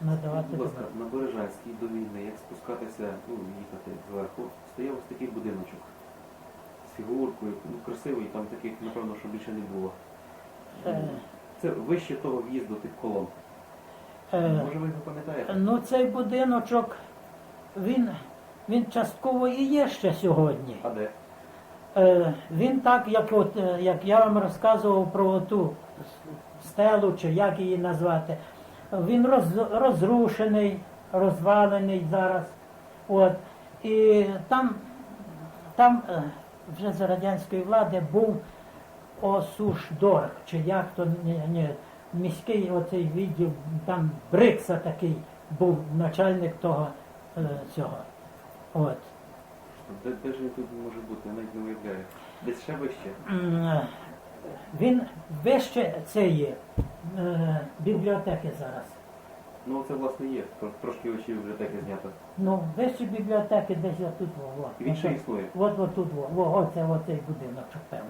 надавати Будь ласка, на Бережанській до війни, як спускатися, ну, їхати зверху, стояв ось такий будиночок з фігуркою, ну, красивий, там таких, напевно, що більше не було. Е, Це вище того в'їзду тих колон. е, Може ви його пам'ятаєте? Ну, цей будиночок, він, він частково і є ще сьогодні. А де? Е, Він так, як, от, е, як я вам розказував про ту стелу, чи як її назвати, він роз, розрушений, розвалений зараз. От. І там, там е, вже за радянської влади був Осушдорг, чи як то ні, ні, міський оцей відділ, там Брикса такий був начальник того е, цього. От. Де, де ж він тут може бути? Я навіть не уявляю. Десь ще вище. Е, Він вище цієї е, бібліотеки зараз. Ну це власне є. Тро- Трошки очі бібліотеки знято. Ну, вище бібліотеки десь я тут во, во. Він ще існує. От, от тут, во, во, оце оцей будиночок, певно.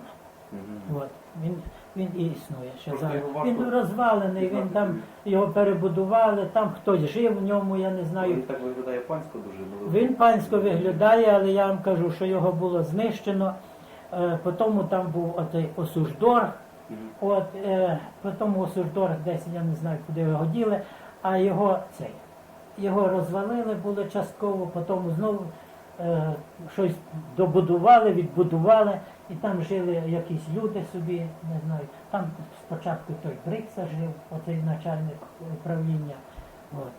Мгм. От. Він, він і існує ще Просто зараз. його Він розвалений, він там його перебудували, там хтось жив в ньому, я не знаю. Він так виглядає пансько дуже. ну, Він пансько виглядає, але я вам кажу, що його було знищено. Е, Потім там був оцей осуждор. От, е, потім осуждор десь я не знаю, куди його діли, а його цей. Його розвалили були частково, потім знову е, щось добудували, відбудували, і там жили якісь люди собі, не знаю. Там спочатку той Брикса жив, оцей начальник управління. От.